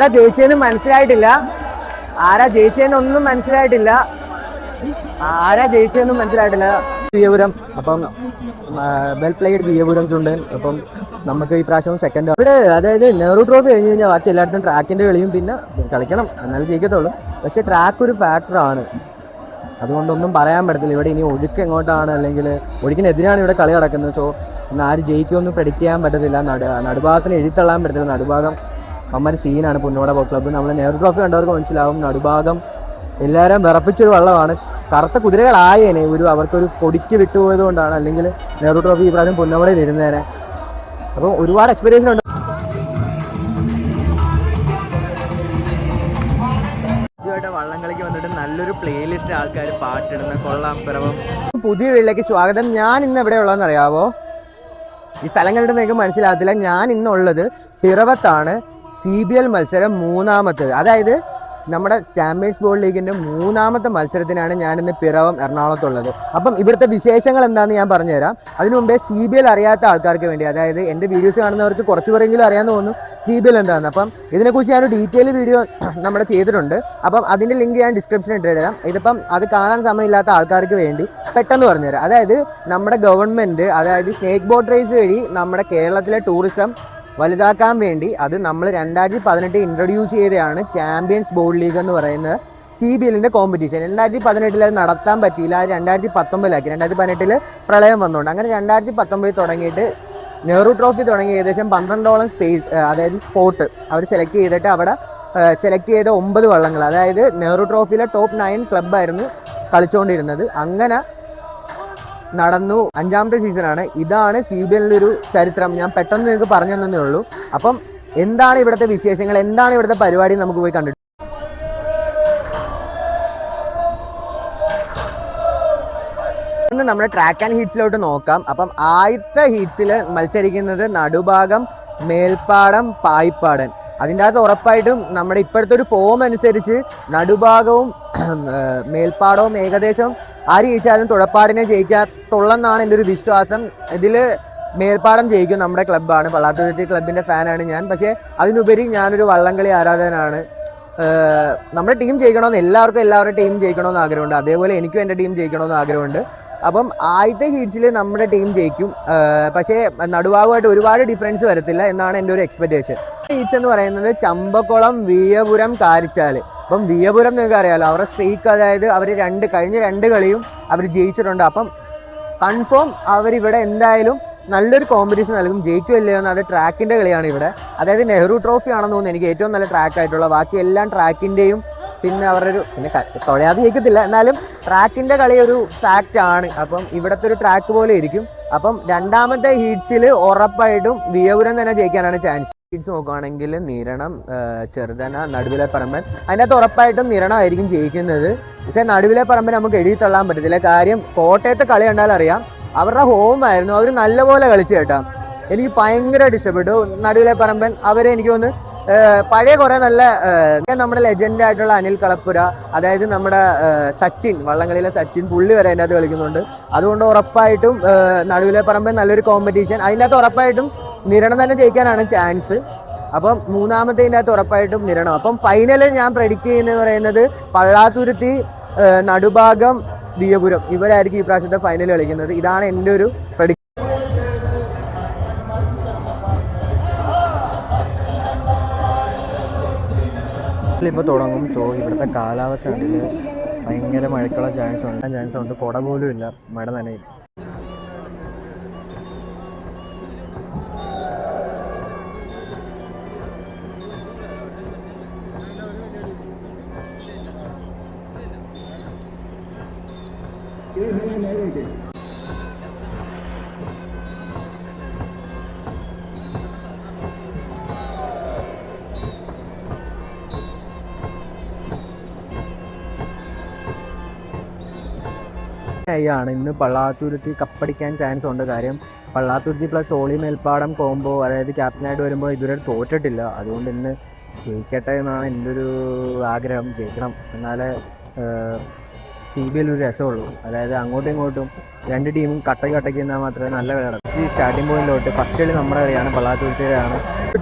ആരാ ജയിച്ചതെന്ന് മനസ്സിലായിട്ടില്ല. ആരാ ജയിച്ചതെന്നൊന്നും മനസ്സിലായിട്ടില്ല. ആരാ ജയിച്ചതെന്നും മനസ്സിലായിട്ടില്ല. ബിയപുരം അപ്പം വെൽ പ്ലേഡ് വിയപുരം ഉണ്ട് അപ്പം നമുക്ക് ഈ പ്രാവശ്യം സെക്കൻഡ് ഇവിടെ അതായത് നെഹ്റു ട്രോഫി കഴിഞ്ഞ് കഴിഞ്ഞാൽ ബാക്കി എല്ലായിടത്തും ട്രാക്കിന്റെ കളിയും പിന്നെ കളിക്കണം. എന്നാലും ജയിക്കത്തുള്ളൂ. പക്ഷേ ട്രാക്ക് ഒരു ഫാക്ടറാണ് അതുകൊണ്ടൊന്നും പറയാൻ പറ്റത്തില്ല. ഇവിടെ ഇനി ഒഴുക്ക് എങ്ങോട്ടാണ്? അല്ലെങ്കിൽ ഒഴുക്കിനെതിരാണ് ഇവിടെ കളി നടക്കുന്നത്. സോ ഇന്ന് ആര് ജയിക്കുമെന്ന് പ്രെഡിക്റ്റ് ചെയ്യാൻ പറ്റത്തില്ല. നടു നടുഭാഗത്തിന് എഴുത്തള്ളാൻ പറ്റത്തില്ല. നടുഭാഗം അമ്മ സീനാണ് പുന്നോട ബോ ക്ലബ്ബ് നമ്മൾ നെഹ്റു ട്രോഫി കണ്ടവർക്ക് മനസ്സിലാവും നടുഭാഗം എല്ലാവരും വിറപ്പിച്ചൊരു വള്ളമാണ്. കറുത്ത കുതിരകളായേനെ ഒരു അവർക്കൊരു പൊടിക്ക് വിട്ടുപോയത് കൊണ്ടാണ്. അല്ലെങ്കിൽ നെഹ്റു ട്രോഫി ഈ പ്രാവശ്യം പുന്നമടയിൽ ഇരുന്നേനെ. അപ്പോൾ ഒരുപാട് എക്സ്പീരിയൻസ് ഉണ്ട്. ആദ്യമായിട്ട് വള്ളംകളിക്ക് വന്നിട്ട് നല്ലൊരു പ്ലേലിസ്റ്റ് ആൾക്കാർ പാട്ടിടുന്ന കൊള്ളാം പിറവം പുതിയ വീട്ടിലേക്ക് സ്വാഗതം. ഞാൻ ഇന്ന് എവിടെ ഉള്ളതെന്ന് അറിയാവോ? ഈ സ്ഥലം കണ്ടിട്ട് നിങ്ങൾക്ക് മനസ്സിലാകത്തില്ല. ഞാൻ ഇന്നുള്ളത് പിറവത്താണ്. സി ബി എൽ മത്സരം മൂന്നാമത്തേത് അതായത് നമ്മുടെ ചാമ്പ്യൻസ് ബോൾ ലീഗിന്റെ മൂന്നാമത്തെ മത്സരത്തിനാണ് ഇന്ന് പിറവം എറണാകുളത്തുള്ളത് അപ്പം ഇവിടുത്തെ വിശേഷങ്ങൾ എന്താണെന്ന് ഞാൻ പറഞ്ഞുതരാം. അതിനു മുമ്പേ സി ബി എൽ അറിയാത്ത ആൾക്കാർക്ക് വേണ്ടി അതായത് എന്റെ വീഡിയോസ് കാണുന്നവർക്ക് കുറച്ച് പേരെങ്കിലും അറിയാമെന്ന് തോന്നുന്നു സി ബി എൽ എന്താണെന്ന് അപ്പം ഇതിനെക്കുറിച്ച് ഞാനൊരു ഡീറ്റെയിൽ വീഡിയോ നമ്മുടെ ചെയ്തിട്ടുണ്ട്. അപ്പം അതിന്റെ ലിങ്ക് ഞാൻ ഡിസ്ക്രിപ്ഷനിൽ ഇട്ടുതരാം ഇതിപ്പം അത് കാണാൻ സമയമില്ലാത്ത ആൾക്കാർക്ക് വേണ്ടി പെട്ടെന്ന് പറഞ്ഞുതരാം. അതായത് നമ്മുടെ ഗവൺമെന്റ് അതായത് സ്നേക്ക് ബോട്ട് റേസ് വഴി നമ്മുടെ കേരളത്തിലെ ടൂറിസം വലുതാക്കാൻ വേണ്ടി അത് നമ്മൾ രണ്ടായിരത്തി പതിനെട്ട് ഇൻട്രൊഡ്യൂസ് ചെയ്തതാണ് ചാമ്പ്യൻസ് ബോൾ ലീഗ് എന്ന് പറയുന്നത് സി ബി എല്ലിന്റെ കോമ്പറ്റീഷൻ രണ്ടായിരത്തി പതിനെട്ടിൽ അത് നടത്താൻ പറ്റിയില്ല. അത് രണ്ടായിരത്തി പത്തൊമ്പതിലാക്കി രണ്ടായിരത്തി പതിനെട്ടിൽ പ്രളയം വന്നുകൊണ്ട്. അങ്ങനെ രണ്ടായിരത്തി പത്തൊമ്പതിൽ തുടങ്ങിയിട്ട് നെഹ്റു ട്രോഫി തുടങ്ങി ഏകദേശം പന്ത്രണ്ടോളം സ്പേസ് അതായത് സ്പോട്ട് അവർ സെലക്ട് ചെയ്തിട്ട് അവിടെ സെലക്ട് ചെയ്ത ഒമ്പത് വള്ളങ്ങൾ അതായത് നെഹ്റു ട്രോഫിയിലെ ടോപ്പ് നയൻ ക്ലബ്ബായിരുന്നു കളിച്ചുകൊണ്ടിരുന്നത് അങ്ങനെ നടന്നു. അഞ്ചാമത്തെ സീസണാണ്. ഇതാണ് സി ബി എല്ലിന്റെ ഒരു ചരിത്രം. ഞാൻ പെട്ടെന്ന് നിങ്ങൾക്ക് പറഞ്ഞു തന്നേ ഉള്ളൂ. അപ്പം എന്താണ് ഇവിടുത്തെ വിശേഷങ്ങൾ? എന്താണ് ഇവിടുത്തെ പരിപാടി നമുക്ക് പോയി കണ്ടിട്ട് ഇന്ന് നമ്മുടെ ട്രാക്ക് ആൻഡ് ഹീറ്റ്സിലോട്ട് നോക്കാം. അപ്പം ആദ്യത്തെ ഹീറ്റ്സിൽ മത്സരിക്കുന്നത് നടുഭാഗം മേൽപ്പാടം പായിപ്പാടൻ അതിന്റെ അകത്ത് ഉറപ്പായിട്ടും നമ്മുടെ ഇപ്പോഴത്തെ ഒരു ഫോം അനുസരിച്ച് നടുഭാഗവും മേൽപ്പാടവും ഏകദേശം ആര് ജയിച്ചാലും തുഴപ്പാടിനെ ജയിക്കാത്തുള്ളെന്നാണ് എന്റെ ഒരു വിശ്വാസം. ഇതിൽ മേൽപ്പാടം ജയിക്കും നമ്മുടെ ക്ലബ്ബാണ്. പള്ളാത്തുരുത്തി ക്ലബിന്റെ ഫാനാണ് ഞാൻ. പക്ഷേ അതിനുപരി ഞാനൊരു വള്ളംകളി ആരാധകനാണ്. നമ്മുടെ ടീം ജയിക്കണമെന്ന് എല്ലാവർക്കും എല്ലാവരുടെ ടീം ജയിക്കണമെന്ന് ആഗ്രഹമുണ്ട്. അതേപോലെ എനിക്കും എന്റെ ടീം ജയിക്കണമെന്ന് ആഗ്രഹമുണ്ട്. അപ്പം ആദ്യത്തെ ഹീറ്റ്സിൽ നമ്മുടെ ടീം ജയിക്കും. പക്ഷേ നടുവാകുമായിട്ട് ഒരുപാട് ഡിഫറൻസ് വരത്തില്ല എന്നാണ് എന്റെ ഒരു എക്സ്പെക്റ്റേഷൻ ഹീറ്റ്സ് എന്ന് പറയുന്നത് ചമ്പക്കുളം വിയപുരം കാരിച്ചാൽ അപ്പം വിയപുരം നിങ്ങൾക്ക് അറിയാമല്ലോ അവരുടെ സ്ട്രീക്ക് അതായത് അവർ രണ്ട് കഴിഞ്ഞ രണ്ട് കളിയും അവർ ജയിച്ചിട്ടുണ്ട്. അപ്പം കൺഫേം അവരിവിടെ എന്തായാലും നല്ലൊരു കോമ്പറ്റീഷൻ നൽകും. ജയിക്കുമല്ലോ എന്ന് അത് ട്രാക്കിന്റെ കളിയാണ് ഇവിടെ. അതായത് നെഹ്റു ട്രോഫി ആണെന്ന് തോന്നുന്നു എനിക്ക് ഏറ്റവും നല്ല ട്രാക്കായിട്ടുള്ള ബാക്കി എല്ലാം ട്രാക്കിന്റെയും പിന്നെ അവരുടെ ഒരു പിന്നെ തൊഴയാതെ ജയിക്കത്തില്ല എന്നാലും ട്രാക്കിന്റെ കളി ഒരു ഫാക്റ്റ് ആണ്. അപ്പം ഇവിടുത്തെ ഒരു ട്രാക്ക് പോലെ ഇരിക്കും. അപ്പം രണ്ടാമത്തെ ഹീറ്റ്സിൽ ഉറപ്പായിട്ടും വിയപുരം തന്നെ ജയിക്കാനാണ് ചാൻസ് ഹീറ്റ്സ് നോക്കുകയാണെങ്കിൽ നിരണം ചെറുതന നടുവിലെ പറമ്പൻ. അതിനകത്ത് ഉറപ്പായിട്ടും നിരണമായിരിക്കും ജയിക്കുന്നത്. പക്ഷേ നടുവിലെ പറമ്പൻ നമുക്ക് എഴുതി തള്ളാൻ പറ്റത്തില്ല. കാര്യം കോട്ടയത്തെ കളി കണ്ടാൽ അറിയാം. അവരുടെ ഹോം ആയിരുന്നു. അവർ നല്ലപോലെ കളിച്ചു കേട്ടോ. എനിക്ക് ഭയങ്കരമായിട്ട് ഇഷ്ടപ്പെട്ടു. നടുവിലെ പറമ്പൻ അവരെ എനിക്ക് തോന്നുന്നു പഴയ കുറേ നല്ല നമ്മുടെ ലെജൻഡ് ആയിട്ടുള്ള അനിൽ കളപ്പുര അതായത് നമ്മുടെ സച്ചിൻ വള്ളംകളിയിലെ സച്ചിൻ പുള്ളി വരെ അതിന്റെ അകത്ത് കളിക്കുന്നുണ്ട്. അതുകൊണ്ട് ഉറപ്പായിട്ടും നടുവിലെ പറമ്പ് നല്ലൊരു കോമ്പറ്റീഷൻ അതിന്റെ അകത്ത് ഉറപ്പായിട്ടും നിരണം തന്നെ ജയിക്കാനാണ് ചാൻസ് അപ്പം മൂന്നാമത്തേതിന്റെ അകത്ത് ഉറപ്പായിട്ടും നിരണം. അപ്പം ഫൈനൽ ഞാൻ പ്രെഡിക്റ്റ് ചെയ്യുന്നതെന്ന് പറയുന്നത് പള്ളാത്തുരുത്തി നടുഭാഗം വിയപുരം ഇവരായിരിക്കും ഈ പ്രാവശ്യത്തെ ഫൈനൽ കളിക്കുന്നത്. ഇതാണ് എന്റെ ഒരു പ്രഡിക്ഷൻ ഇപ്പോൾ തുടങ്ങും. സോ ഇവിടുത്തെ കാലാവസ്ഥ ഭയങ്കര മഴക്കുള്ള ചാൻസ് ഉണ്ട്. ചാൻസ് ഉണ്ട്. കുട പോലും ഇല്ല. മഴ നനയും ആണ്. ഇന്ന് പള്ളാത്തുരുത്തി കപ്പടിക്കാൻ ചാൻസ് ഉണ്ട്. കാര്യം പള്ളാത്തുരുത്തി പ്ലസ് ഓളി മേൽപ്പാടം കോംബോ അതായത് ക്യാപ്റ്റനായിട്ട് വരുമ്പോൾ ഇതുവരെ തോറ്റിട്ടില്ല. അതുകൊണ്ട് ഇന്ന് ജയിക്കട്ടെ എന്നാണ് എന്റെ ഒരു ആഗ്രഹം. ജയിക്കണം. എന്നാലേ സി ബി ഒരു രസമുള്ളൂ. അതായത് അങ്ങോട്ടും ഇങ്ങോട്ടും രണ്ട് ടീമും കട്ടയ്ക്ക് കട്ടയ്ക്ക് നിന്നാൽ മാത്രമേ നല്ല കളി നടക്കൂ. സ്റ്റാർട്ടിംഗ് പോയിന്റിലോട്ട് ഫസ്റ്റ് കളി നമ്മുടെ കളിയാണ് പള്ളാത്തുരുത്തിയാണ്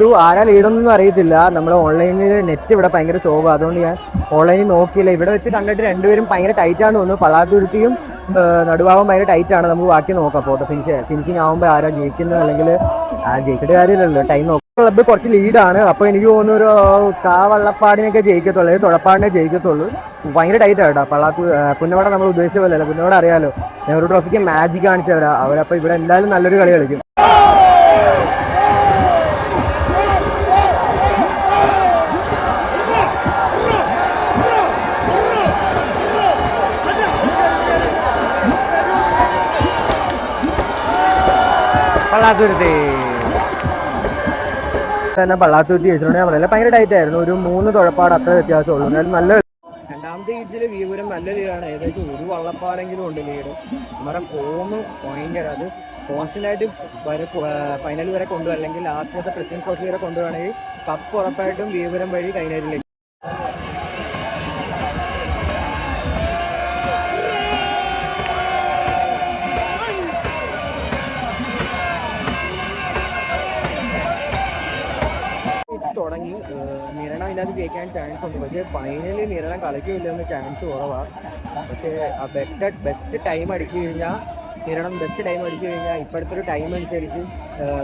ടു ആരാ ലീഡൊന്നും അറിയത്തില്ല. നമ്മൾ ഓൺലൈനിൽ നെറ്റ് ഇവിടെ ഭയങ്കര ഷോവ് അതുകൊണ്ട് ഞാൻ ഓൺലൈനിൽ നോക്കിയില്ല. ഇവിടെ വെച്ച് കണ്ടിട്ട് രണ്ടുപേരും ഭയങ്കര ടൈറ്റാണെന്ന് തോന്നുന്നു. പള്ളാത്തുരുത്തിയും നടുവാകും ഭയങ്കര ടൈറ്റാണ് നമുക്ക് ബാക്കി നോക്കാം. ഫോട്ടോ ഫിനിഷ് ഫിനിഷിങ് ആകുമ്പോൾ ആരാ ജയിക്കുന്നത് അല്ലെങ്കിൽ ആ ജയിച്ചിട്ട് കാര്യമില്ലല്ലോ. ടൈം നോക്കാം. ക്ലബ്ബ് കുറച്ച് ലീഡാണ് അപ്പോൾ എനിക്ക് തോന്നുന്നു ഒരു കാവള്ളപ്പാടിനൊക്കെ ജയിക്കത്തുള്ളൂ. അതായത് തുഴപ്പാടിനെ ജയിക്കത്തുള്ളൂ. ഭയങ്കര ടൈറ്റ് ആട്ടോ പള്ളാത്ത് പുന്നവട നമ്മൾ ഉദ്ദേശിച്ച പോലെയല്ല. പുന്നവട അറിയാലോ. നെഹ്റു ട്രോഫിക്ക് മാജിക് കാണിച്ചവരാ. അവരപ്പോൾ ഇവിടെ എന്തായാലും നല്ലൊരു കളി കളിക്കും. പള്ളാത്തുരുത്തി. തന്നെ പള്ളാത്തുരുത്തി കഴിച്ചിട്ടുണ്ട് ഞാൻ പറഞ്ഞില്ല ഭയങ്കര ടൈറ്റ് ആയിരുന്നു. ഒരു മൂന്ന് തുഴപ്പാട് അത്ര വ്യത്യാസമുള്ളൂ. എന്നാലും നല്ല രണ്ടാമത്തെ ഹീറ്റിൽ വീപുരം നല്ല ലീഡാണ് ഏകദേശം ഒരു വള്ളപ്പാടെങ്കിലും ഉണ്ട് ലീഡ്. നമ്മുടെ ഫോം ഭയങ്കര. അത് കോൺസ്റ്റന്റ് ആയിട്ട് വരെ ഫൈനൽ വരെ കൊണ്ടുവരില്ലെങ്കിൽ അല്ലെങ്കിൽ ലാസ്റ്റത്തെ പ്രസിഡന്റ് ട്രോഫി വരെ കൊണ്ടുപോകണമെങ്കിൽ കപ്പ് ഉറപ്പായിട്ടും വീപുരം വഴി കൈനേരിലേക്ക് നിരണം ഇതിനകത്ത് ജയിക്കാൻ ചാൻസ് ഉണ്ട്. പക്ഷേ ഫൈനലിൽ നിരണം കളിക്കില്ലെന്ന് ചാൻസ് കുറവാണ് പക്ഷേ ആ ബെസ്റ്റ് ബെസ്റ്റ് ടൈം അടിച്ചു കഴിഞ്ഞാൽ നിരണം ബെസ്റ്റ് ടൈം അടിച്ചു കഴിഞ്ഞാൽ ഇപ്പോഴത്തെ ഒരു ടൈം അനുസരിച്ച്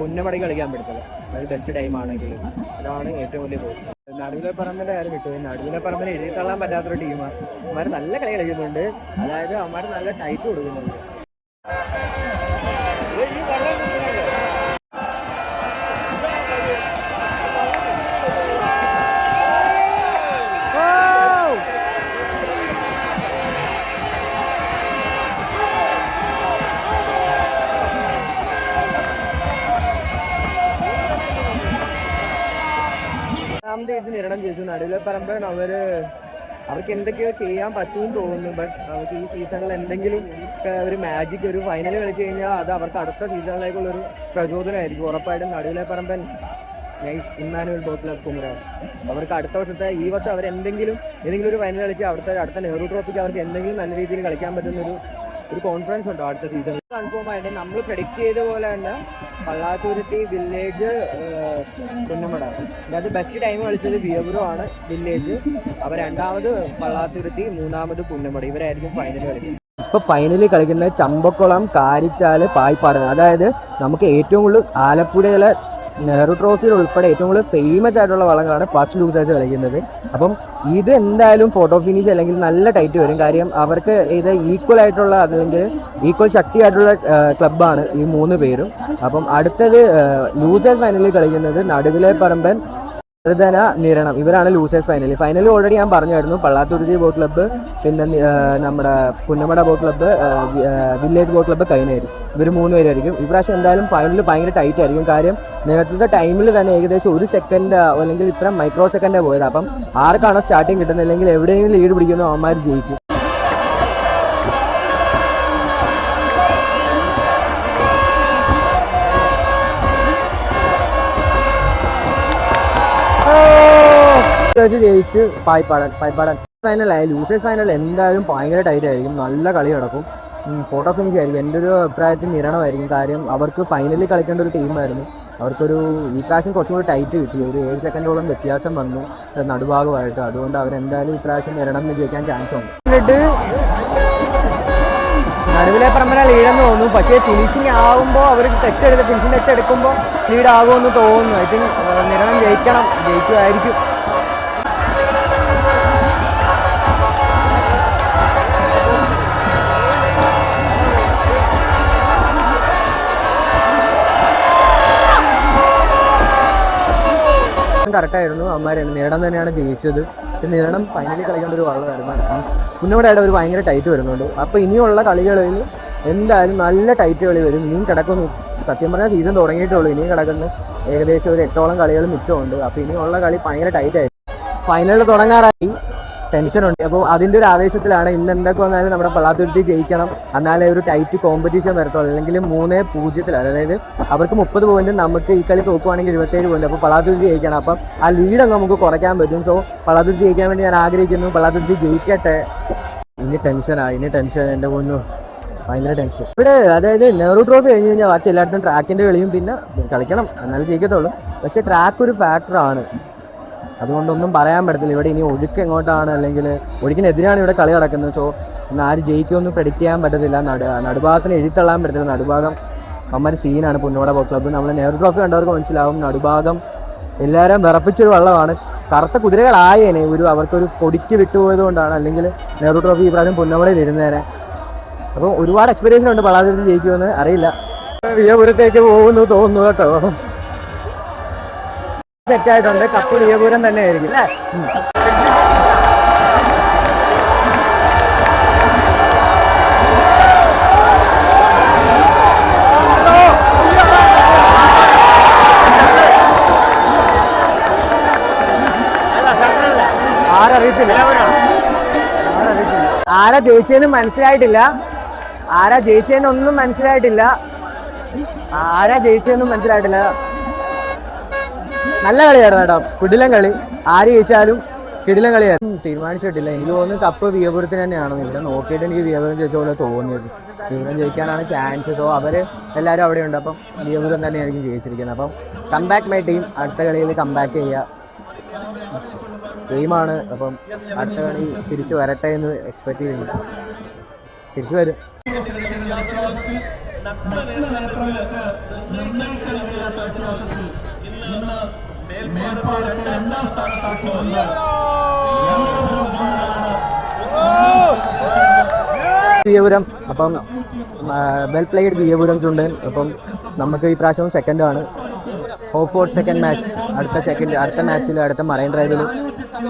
പുന്നമടി കളിക്കാൻ പറ്റത്തില്ല. അത് ബെസ്റ്റ് ടൈം ആണെങ്കിൽ അതാണ് ഏറ്റവും വലിയ പോസ്റ്റ് നടുവിലെ പറമ്പിന്റെ കാര്യം കിട്ടും നടുവിലെ പറമ്പിനെ എഴുതി തള്ളാൻ പറ്റാത്തൊരു ടീമാണ് അവന്മാർ നല്ല കളി കളിക്കുന്നുണ്ട്. അതായത് അവന്മാർ നല്ല ടൈറ്റ് കൊടുക്കുന്നുണ്ട്. നടുവിലെ പറമ്പ് അവർ അവർക്ക് എന്തൊക്കെയോ ചെയ്യാൻ പറ്റുമെന്ന് തോന്നുന്നു. ബട്ട് അവർക്ക് ഈ സീസണിൽ എന്തെങ്കിലും ഒരു മാജിക് ഒരു ഫൈനൽ കളിച്ചു കഴിഞ്ഞാൽ അത് അവർക്ക് അടുത്ത സീസണിലേക്കുള്ള ഒരു പ്രചോദനമായിരിക്കും. ഉറപ്പായിട്ടും നടുവിലെ പറമ്പൻ നൈസ് ഇമ്മാനുവൽ ബോട്ടിലെ ക്ലബ് അവർക്ക് അടുത്ത വർഷത്തെ ഈ വർഷം അവർ എന്തെങ്കിലും ഏതെങ്കിലും ഒരു ഫൈനൽ കളിച്ച് അവിടുത്തെ അടുത്ത നെഹ്റു ട്രോഫിക്ക് അവർക്ക് എന്തെങ്കിലും നല്ല രീതിയിൽ കളിക്കാൻ പറ്റുന്ന ഒരു കോൺഫറൻസ് കോൺഫിഡൻസ് ഉണ്ട് അടുത്ത സീസൺ കൺഫേം ആയിട്ട്. നമ്മൾ പ്രെഡിക്റ്റ് ചെയ്ത പോലെ തന്നെ പള്ളാത്തുരുത്തി വില്ലേജ് പുന്നമട ഇതിനകത്ത് ബെസ്റ്റ് ടൈം കളിച്ചത് വിയപുരം ആണ് വില്ലേജ് അപ്പോൾ രണ്ടാമത് പള്ളാത്തുരുത്തി മൂന്നാമത് പുന്നമട ഇവരായിരിക്കും ഫൈനൽ കളിക്കുന്നത് ഇപ്പോൾ ഫൈനലിൽ കളിക്കുന്നത് ചമ്പക്കുളം കാരിച്ചാൽ പായ്പാടുന്നത് അതായത് നമുക്ക് ഏറ്റവും കൂടുതൽ ആലപ്പുഴയിലെ നെഹ്റു ട്രോഫിയിൽ ഉൾപ്പെടെ ഏറ്റവും കൂടുതൽ ഫേമസ് ആയിട്ടുള്ള വള്ളങ്ങളാണ് ഫസ്റ്റ് ലൂസേഴ്സ് കളിക്കുന്നത് അപ്പം ഇത് എന്തായാലും ഫോട്ടോ ഫിനിഷ് അല്ലെങ്കിൽ നല്ല ടൈറ്റ് വരും. കാര്യം അവർക്ക് ഇത് ഈക്വൽ ആയിട്ടുള്ള അല്ലെങ്കിൽ ഈക്വൽ ശക്തിയായിട്ടുള്ള ക്ലബ്ബാണ് ഈ മൂന്ന് പേരും. അപ്പം അടുത്തത് ലൂസേഴ്സ് ഫൈനലിൽ കളിക്കുന്നത് നടുവിലെ പറമ്പൻ ത്രിതന നിരണം. ഇവരാണ് ലൂസേഴ്സ് ഫൈനൽ ഫൈനൽ ഓൾറെഡി ഞാൻ പറഞ്ഞായിരുന്നു പള്ളാത്തുരുതി ബോട്ട് ക്ലബ്ബ് പിന്നെ നമ്മുടെ Punnamada boat club village boat club Kaineri. ഇവർ മൂന്ന് പേരായിരിക്കും. ഇപ്രാവശ്യം എന്തായാലും ഫൈനൽ ഭയങ്കര ടൈറ്റ് ആയിരിക്കും. കാര്യം നേരത്തെ ടൈമിൽ തന്നെ ഏകദേശം ഒരു സെക്കൻഡ് അല്ലെങ്കിൽ ഇത്ര മൈക്രോ സെക്കൻഡാണ് പോയത്. അപ്പം ആർക്കാണോ സ്റ്റാർട്ടിങ് കിട്ടുന്നത്? അല്ലെങ്കിൽ എവിടെയെങ്കിലും ലീഡ് പിടിക്കുന്നോ അവന്മാർ ജയിക്കും. വെച്ച് ജയിച്ച് പായ്പാടൻ പായ്പാടൻ. ഫൈനലായി ലൂസേഴ്സ് ഫൈനൽ എന്തായാലും ഭയങ്കര ടൈറ്റ് ആയിരിക്കും. നല്ല കളി നടക്കും. ഫോട്ടോ ഫിനിഷ് ആയിരിക്കും. എന്റെ ഒരു അഭിപ്രായത്തിൽ നിരണമായിരിക്കും. കാര്യം അവർക്ക് ഫൈനലിൽ കളിക്കേണ്ട ഒരു ടീമായിരുന്നു അവർക്കൊരു ഈ പ്രാവശ്യം കുറച്ചും കൂടി ടൈറ്റ് കിട്ടി. ഒരു ഏഴ് സെക്കൻഡോളം വ്യത്യാസം വന്നു. നടുഭാഗമായിട്ട്. അതുകൊണ്ട് അവരെന്തായാലും ഈ പ്രാവശ്യം നിരണം എന്ന് ജയിക്കാൻ ചാൻസ് ഉണ്ട്. എന്നിട്ട് നടുവിലെ പറമ്പന ലീഡെന്ന് തോന്നുന്നു. പക്ഷേ ഫിനിഷിങ് ആകുമ്പോൾ അവർ ടച്ച് എടുത്ത് ഫിനിഷിംഗ് ടച്ച് എടുക്കുമ്പോൾ ലീഡാകുമെന്ന് തോന്നുന്നു. ഐ തിങ്ക് നിരണം ജയിക്കണം. ജയിക്കുമായിരിക്കും. കറക്റ്റായിരുന്നു അമ്മമാരാണ് നിരണം തന്നെയാണ് ജയിച്ചത്. പക്ഷെ നിരണം ഫൈനലിൽ കളിക്കേണ്ട ഒരു വള്ളമായിരുന്നു മുന്നോടായിട്ട് ഒരു ഭയങ്കര ടൈറ്റ് വരുന്നുണ്ട്. അപ്പോൾ ഇനിയുള്ള കളികളിൽ എന്തായാലും നല്ല ടൈറ്റ് കളി വരും. ഇനിയും കിടക്കുന്നു. സത്യം പറഞ്ഞാൽ സീസൺ തുടങ്ങിയിട്ടുള്ളൂ ഇനിയും കിടക്കുന്നു. ഏകദേശം ഒരു എട്ടോളം കളികൾ മിച്ചമുണ്ട്. അപ്പോൾ ഇനിയുള്ള കളി ഭയങ്കര ടൈറ്റായിരുന്നു ഫൈനലിൽ തുടങ്ങാറായി. ടെൻഷനുണ്ട്. അപ്പോൾ അതിന്റെ ഒരു ആവേശത്തിലാണ് ഇന്ന് എന്തൊക്കെ വന്നാലും നമ്മുടെ പള്ളാത്തുരുത്തി ജയിക്കണം. എന്നാലേ ഒരു ടൈറ്റ് കോമ്പറ്റീഷൻ വരത്തുള്ളൂ. അല്ലെങ്കിൽ മൂന്ന് പൂജ്യത്തിൽ അതായത് അവർക്ക് മുപ്പത് പോയിന്റ് നമുക്ക് ഈ കളി തോക്കുവാണെങ്കിൽ ഇരുപത്തേഴ് പോയിന്റ് അപ്പോൾ പള്ളാത്തുരുത്തി ജയിക്കണം. അപ്പം ആ ലീഡ് അങ്ങ് നമുക്ക് കുറയ്ക്കാൻ പറ്റും. സോ പള്ളാത്തുരുത്തി ജയിക്കാൻ വേണ്ടി ഞാൻ ആഗ്രഹിക്കുന്നു. പള്ളാത്തുരുത്തി ജയിക്കട്ടെ. ഇനി ടെൻഷനാണ് ഇനി ടെൻഷൻ എന്റെ പൊന്നു. ഭയങ്കര ടെൻഷൻ ഇവിടെ അതായത് നെഹ്റു ട്രോഫി കഴിഞ്ഞ് കഴിഞ്ഞാൽ ബാക്കി എല്ലായിടത്തും ട്രാക്കിന്റെ കളിയും പിന്നെ കളിക്കണം. എന്നാലും ജയിക്കത്തുള്ളൂ. പക്ഷേ ട്രാക്ക് ഒരു ഫാക്ടറാണ് അതുകൊണ്ടൊന്നും പറയാൻ പറ്റത്തില്ല. ഇവിടെ ഇനി ഒഴുക്ക് എങ്ങോട്ടാണ്? അല്ലെങ്കിൽ ഒഴുക്കിനെതിരാണ് ഇവിടെ കളി നടക്കുന്നത്. സോ ഇന്ന് ആര് ജയിക്കുമെന്ന് പ്രെഡിക്റ്റ് ചെയ്യാൻ പറ്റത്തില്ല. നടു നടുഭാഗത്തിന് എഴുത്തള്ളാൻ പറ്റത്തില്ല. നടുഭാഗം അമ്മ സീനാണ് പുന്നോട ബോ ക്ലബ്ബ് നമ്മൾ നെഹ്റു ട്രോഫി കണ്ടവർക്ക് മനസ്സിലാവും. നടുഭാഗം എല്ലാവരും വിറപ്പിച്ചൊരു വള്ളമാണ്. കറുത്ത കുതിരകളായേനെ. ഒരു അവർക്കൊരു പൊടിക്ക് വിട്ടുപോയത് കൊണ്ടാണ്. അല്ലെങ്കിൽ നെഹ്റു ട്രോഫി ഈ പ്രാവശ്യം പുന്നമടയിൽ ഇരുന്നേനെ. അപ്പോൾ ഒരുപാട് എക്സ്പീരിയൻസ് ഉണ്ട് പളാതിരത്തിൽ ജയിക്കുമെന്ന്. അറിയില്ല. വിയപുരത്തേക്ക് പോകുന്നു തോന്നുന്നു കേട്ടോ. സെറ്റായിട്ടുണ്ട് കപ്പ് വിജയപൂരം തന്നെ ആയിരിക്കും അല്ലേ ആരാ ജയിച്ചതെന്ന് മനസ്സിലായിട്ടില്ല. ആരാ ജയിച്ചതിനൊന്നും മനസ്സിലായിട്ടില്ല. ആരാ ജയിച്ചതെന്നും മനസ്സിലായിട്ടില്ല. നല്ല കളിയായിരുന്നു കേട്ടോ കുടിലം കളി. ആര് ജയിച്ചാലും കിടിലം കളിയായിരുന്നു തീരുമാനിച്ചിട്ടില്ല. എനിക്ക് തോന്നുന്നു കപ്പ് വിയപുരത്തിന് തന്നെയാണെന്ന് ഇവിടെ നോക്കിയിട്ട് എനിക്ക് വിയപുരം ജയിച്ച പോലെ തോന്നിയത്. വിയപുരം ജയിക്കാനാണ് ചാൻസസോ അവർ എല്ലാവരും അവിടെ ഉണ്ട് അപ്പം വിയപുരം തന്നെയായിരിക്കും ജയിച്ചിരിക്കുന്നത്. അപ്പം കംബാക്ക് മൈ ടീം അടുത്ത കളിയിൽ കംബാക്ക് ചെയ്യുക ഗെയിമാണ് അപ്പം അടുത്ത കളി തിരിച്ചു വരട്ടെ എന്ന് എക്സ്പെക്ട് ചെയ്യുന്നു. തിരിച്ചു വരും. വിയപുരം അപ്പം വെൽ പ്ലേഡ് വിയപുരം ചുണ്ടൻ. അപ്പം നമുക്ക് ഈ പ്രാവശ്യം സെക്കൻഡ് ആണ്. ഹോപ്പ് ഫോർ സെക്കൻഡ് മാച്ച് അടുത്ത സെക്കൻഡ് അടുത്ത മാച്ചിൽ അടുത്ത മറൈൻ ഡ്രൈവിൽ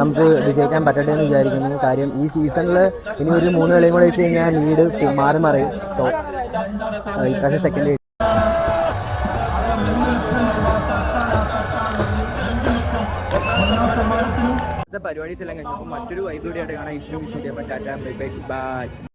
നമുക്ക് വിജയിക്കാൻ പറ്റട്ടെ എന്ന് വിചാരിക്കുന്നു. കാര്യം ഈ സീസണിൽ ഇനി ഒരു മൂന്ന് കളിയും കൂടെ വെച്ച് കഴിഞ്ഞാൽ ലീഡ് മാറി മറിയും സോ ഈ പ്രാവശ്യം സെക്കൻഡ് പരിപാടീസ് എല്ലാം കഴിഞ്ഞപ്പോൾ മറ്റൊരു വൈദ്യുതിയായിട്ട് കാണാൻ ഇഷ്ടം ബൈ ബൈ ബൈ.